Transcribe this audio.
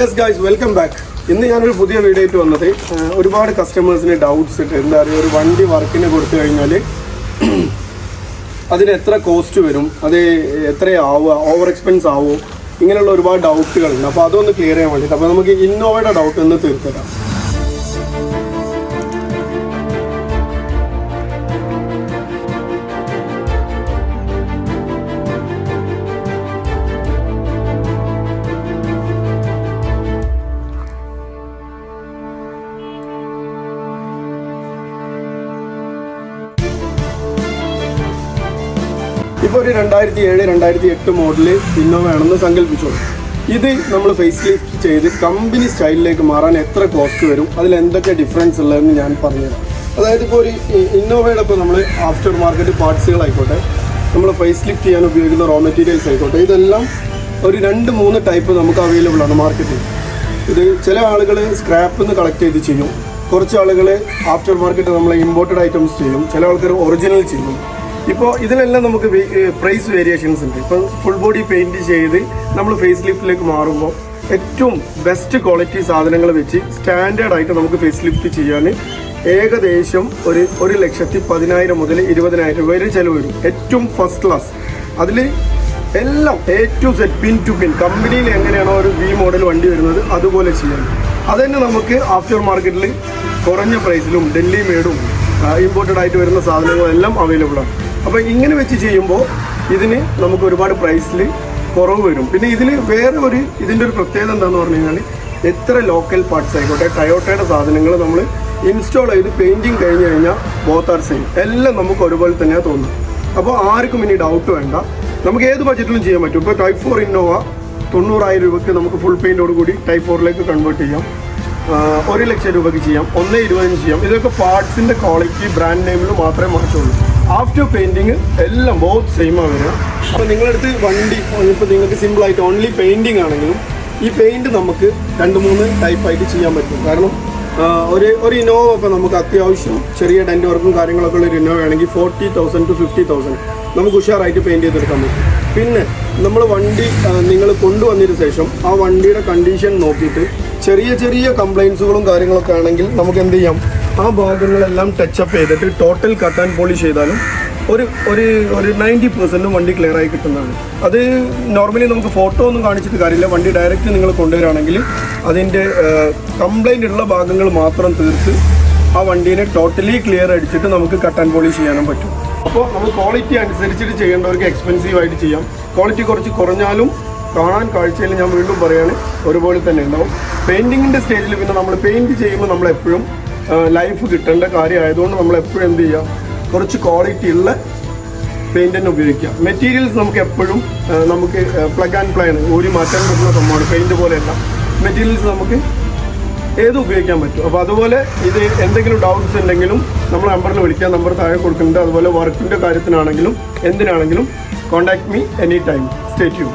Yes guys welcome back ഇന്ന് ഞാനൊരു പുതിയ വീഡിയോ ആയിട്ട് വന്നത് ഒരുപാട് കസ്റ്റമേഴ്സിന് ഡൗട്ട്സ് ഉണ്ട് എന്താ പറയുക ഒരു വണ്ടി വർക്കിന് കൊടുത്തു കഴിഞ്ഞാൽ അതിന് എത്ര കോസ്റ്റ് വരും അത് എത്രയാവുക ഓവർ എക്സ്പെൻസ് ആവുമോ ഇങ്ങനെയുള്ള ഒരുപാട് ഡൗട്ടുകളുണ്ട് അപ്പോൾ അതൊന്ന് ക്ലിയർ ചെയ്യാൻ വേണ്ടിയിട്ട്. അപ്പോൾ നമുക്ക് ഇന്നോവയുടെ ഡൗട്ട് ഒന്ന് തീർത്തരാം ഇപ്പോൾ ഒരു രണ്ടായിരത്തി ഏഴ് രണ്ടായിരത്തി എട്ട് മോഡൽ ഇന്നോവ ആണെന്ന് സങ്കല്പിച്ചോളൂ. ഇത് നമ്മൾ ഫേസ് ലിഫ്റ്റ് ചെയ്ത് കമ്പനി സ്റ്റൈലിലേക്ക് മാറാൻ എത്ര കോസ്റ്റ് വരും അതിൽ എന്തൊക്കെ ഡിഫറൻസ് ഉള്ളതെന്ന് ഞാൻ പറഞ്ഞുതരാം. അതായത് ഇപ്പോൾ ഒരു ഇന്നോവയുടെ ഇപ്പോൾ നമ്മൾ ആഫ്റ്റർ മാർക്കറ്റ് പാർട്സുകളായിക്കോട്ടെ നമ്മൾ ഫേസ് ലിഫ്റ്റ് ചെയ്യാൻ ഉപയോഗിക്കുന്ന റോ മെറ്റീരിയൽസ് ആയിക്കോട്ടെ ഇതെല്ലാം ഒരു രണ്ട് മൂന്ന് ടൈപ്പ് നമുക്ക് അവൈലബിൾ ആണ് മാർക്കറ്റിൽ ഇത് ചില ആളുകൾ സ്ക്രാപ്പിൽ നിന്ന് കളക്ട് ചെയ്ത് ചെയ്യും. കുറച്ച് ആളുകൾ ആഫ്റ്റർ മാർക്കറ്റ് നമ്മൾ ഇമ്പോർട്ടഡ് ഐറ്റംസ് ചെയ്യും. ചില ആൾക്കാർ ഒറിജിനൽ ചെയ്യും. ഇപ്പോൾ ഇതിലെല്ലാം നമുക്ക് പ്രൈസ് വേരിയേഷൻസ് ഉണ്ട്. ഇപ്പോൾ ഫുൾ ബോഡി പെയിന്റ് ചെയ്ത് നമ്മൾ ഫേസ് ലിഫ്റ്റിലേക്ക് മാറുമ്പോൾ ഏറ്റവും ബെസ്റ്റ് ക്വാളിറ്റി സാധനങ്ങൾ വെച്ച് സ്റ്റാൻഡേർഡ് ആയിട്ട് നമുക്ക് ഫേസ് ലിഫ്റ്റ് ചെയ്യാൻ ഏകദേശം ഒരു ഒരു ലക്ഷത്തി പതിനായിരം മുതൽ ഇരുപതിനായിരം വരെ ചിലവ് വരും. ഏറ്റവും ഫസ്റ്റ് ക്ലാസ് അതിൽ എല്ലാം A to set pin to pin കമ്പനിയിൽ എങ്ങനെയാണോ ഒരു വി മോഡൽ വണ്ടി വരുന്നത് അതുപോലെ ചെയ്യാം. അതുതന്നെ നമുക്ക് ആഫ്റ്റർ മാർക്കറ്റിൽ കുറഞ്ഞ പ്രൈസിലും ഡൽഹി മേഡും ഇമ്പോർട്ടഡ് ആയിട്ട് വരുന്ന സാധനങ്ങളെല്ലാം അവൈലബിൾ ആണ്. അപ്പോൾ ഇങ്ങനെ വെച്ച് ചെയ്യുമ്പോൾ ഇതിന് നമുക്ക് ഒരുപാട് പ്രൈസിൽ കുറവ് വരും. പിന്നെ ഇതിൽ വേറെ ഒരു ഇതിന്റെ ഒരു പ്രത്യേകത എന്താണെന്ന് പറഞ്ഞു കഴിഞ്ഞാൽ എത്ര ലോക്കൽ പാർട്സ് ആയിക്കോട്ടെ ടയോട്ടയുടെ സാധനങ്ങൾ നമ്മൾ ഇൻസ്റ്റാൾ ചെയ്ത് പെയിന്റിങ് കഴിഞ്ഞ് കഴിഞ്ഞാൽ ബോത്ത് ആർ സെയിം എല്ലാം നമുക്ക് ഒരുപോലെ തന്നെയാണ് തോന്നുന്നത് അപ്പോൾ ആർക്കും ഇനി ഡൗട്ട് വേണ്ട. നമുക്ക് ഏത് ബഡ്ജറ്റിലും ചെയ്യാൻ പറ്റും. ഇപ്പോൾ ടൈപ്പ് ഫോർ ഇന്നോവ തൊണ്ണൂറായിരം രൂപയ്ക്ക് നമുക്ക് ഫുൾ പെയിന്റോട് കൂടി ടൈപ്പ് ഫോറിലേക്ക് കൺവേർട്ട് ചെയ്യാം. ഒരു ലക്ഷം രൂപയ്ക്ക് ചെയ്യാം. ഒന്ന് ഇരുപതിന് ചെയ്യാം. ഇതൊക്കെ പാർട്സിന്റെ ക്വാളിറ്റി ബ്രാൻഡ് നെയിമിൽ മാത്രമേ മാറ്റമുള്ളൂ ആഫ്റ്റർ പെയിന്റിങ് എല്ലാം ബോത്ത് സെയിം വരിക അപ്പോൾ നിങ്ങളടുത്ത് വണ്ടി ഇപ്പോൾ നിങ്ങൾക്ക് സിമ്പിളായിട്ട് ഓൺലി പെയിന്റിങ് ആണെങ്കിലും ഈ പെയിന്റ് നമുക്ക് രണ്ട് മൂന്ന് ടൈപ്പായിട്ട് ചെയ്യാൻ പറ്റും. കാരണം ഒരു ഒരു ഇന്നോവ ഇപ്പോൾ നമുക്ക് അത്യാവശ്യം ചെറിയ ഡെന്റ് വർക്കും കാര്യങ്ങളൊക്കെ ഉള്ള ഒരു ഇന്നോവ ആണെങ്കിൽ forty thousand to fifty thousand നമുക്ക് ഉഷാറായിട്ട് പെയിന്റ് ചെയ്തെടുക്കാൻ പറ്റും. പിന്നെ നമ്മൾ വണ്ടി നിങ്ങൾ കൊണ്ടുവന്നതിന് ശേഷം ആ വണ്ടിയുടെ കണ്ടീഷൻ നോക്കിയിട്ട് ചെറിയ ചെറിയ കംപ്ലയിൻസുകളും കാര്യങ്ങളൊക്കെ ആണെങ്കിൽ നമുക്ക് എന്ത് ചെയ്യാം? ആ ഭാഗങ്ങളെല്ലാം ടച്ചപ്പ് ചെയ്തിട്ട് ടോട്ടൽ കട്ട് ആൻഡ് പോളിഷ് ചെയ്താലും ഒരു ഒരു ഒരു നയന്റി പെർസെന്റും വണ്ടി ക്ലിയർ ആയി കിട്ടുന്നതാണ്. അത് നോർമലി നമുക്ക് ഫോട്ടോ ഒന്നും കാണിച്ചിട്ട് കാര്യമില്ല. വണ്ടി ഡയറക്റ്റ് നിങ്ങൾ കൊണ്ടുവരികയാണെങ്കിൽ അതിന്റെ കംപ്ലൈന്റ് ഉള്ള ഭാഗങ്ങൾ മാത്രം തീർത്ത് ആ വണ്ടീനെ ടോട്ടലി ക്ലിയർ അടിച്ചിട്ട് നമുക്ക് കട്ട് ആൻഡ് പോളിഷ് ചെയ്യാനും പറ്റും. അപ്പോൾ നമ്മൾ ക്വാളിറ്റി അനുസരിച്ചിട്ട് ചെയ്യേണ്ടവർക്ക് എക്സ്പെൻസീവ് ആയിട്ട് ചെയ്യാം. ക്വാളിറ്റി കുറച്ച് കുറഞ്ഞാലും കാണാൻ കാഴ്ചയിൽ ഞാൻ വീണ്ടും പറയാണ് ഒരുപോലെ തന്നെ ഉണ്ടാവും. പെയിന്റിങ്ങിന്റെ സ്റ്റേജിൽ പിന്നെ നമ്മൾ പെയിന്റ് ചെയ്യുമ്പോൾ നമ്മൾ എപ്പോഴും ലൈഫ് കിട്ടേണ്ട കാര്യമായതുകൊണ്ട് നമ്മൾ എപ്പോഴും എന്ത് ചെയ്യുക കുറച്ച് ക്വാളിറ്റി ഉള്ള പെയിന്റ് തന്നെ ഉപയോഗിക്കുക മെറ്റീരിയൽസ് നമുക്ക് എപ്പോഴും നമുക്ക് പ്ലഗ് ആൻഡ് പ്ലേ ആണ്. ഒരു മാറ്റാൻ പറ്റുന്ന സംഭവമാണ്. പെയിന്റ് പോലെയല്ല. മെറ്റീരിയൽസ് നമുക്ക് ഏത് ഉപയോഗിക്കാൻ പറ്റും? അപ്പോൾ അതുപോലെ ഇത് എന്തെങ്കിലും ഡൗട്ട്സ് ഉണ്ടെങ്കിലും നമ്മൾ നമ്പറിൽ വിളിക്കാൻ നമ്പർ താഴെ കൊടുക്കുന്നുണ്ട്. അതുപോലെ വർക്കിന്റെ കാര്യത്തിനാണെങ്കിലും എന്തിനാണെങ്കിലും contact me any time state you